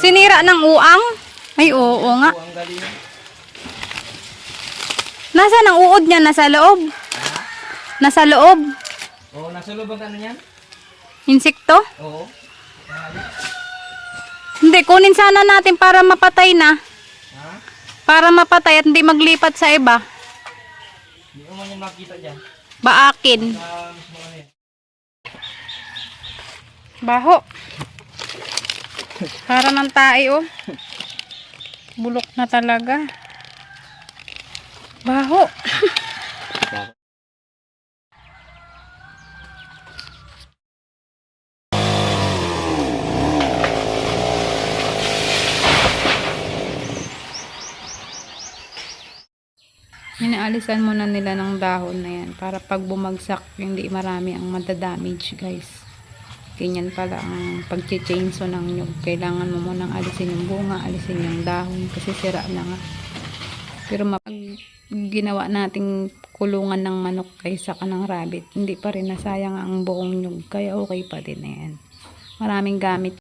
Sinira ng uang? Ay, oo nga. Nasaan ang uod niya? Nasa loob? Nasa loob? Oo, nasa loob ang ano niyan? Insekto? Oo. Hindi, kunin sana natin para mapatay na. Ha? Para mapatay at hindi maglipat sa iba. Hindi mo man makita dyan. Baakin. Ano. Baho. Para ng tae, oh. Bulok na talaga. Baho. Inaalisan muna nila ng dahon na yan para pag bumagsak hindi marami ang madadamage guys. Ganyan pala ang pag-chainsaw ng nyug. Kailangan mo munang alisin yung bunga, alisin yung dahon kasi sira na nga. Pero mapag ginawa nating kulungan ng manok kaysa ka ng rabbit, hindi pa rin nasayang ang buong nyug. Kaya okay pa din yan. Maraming gamit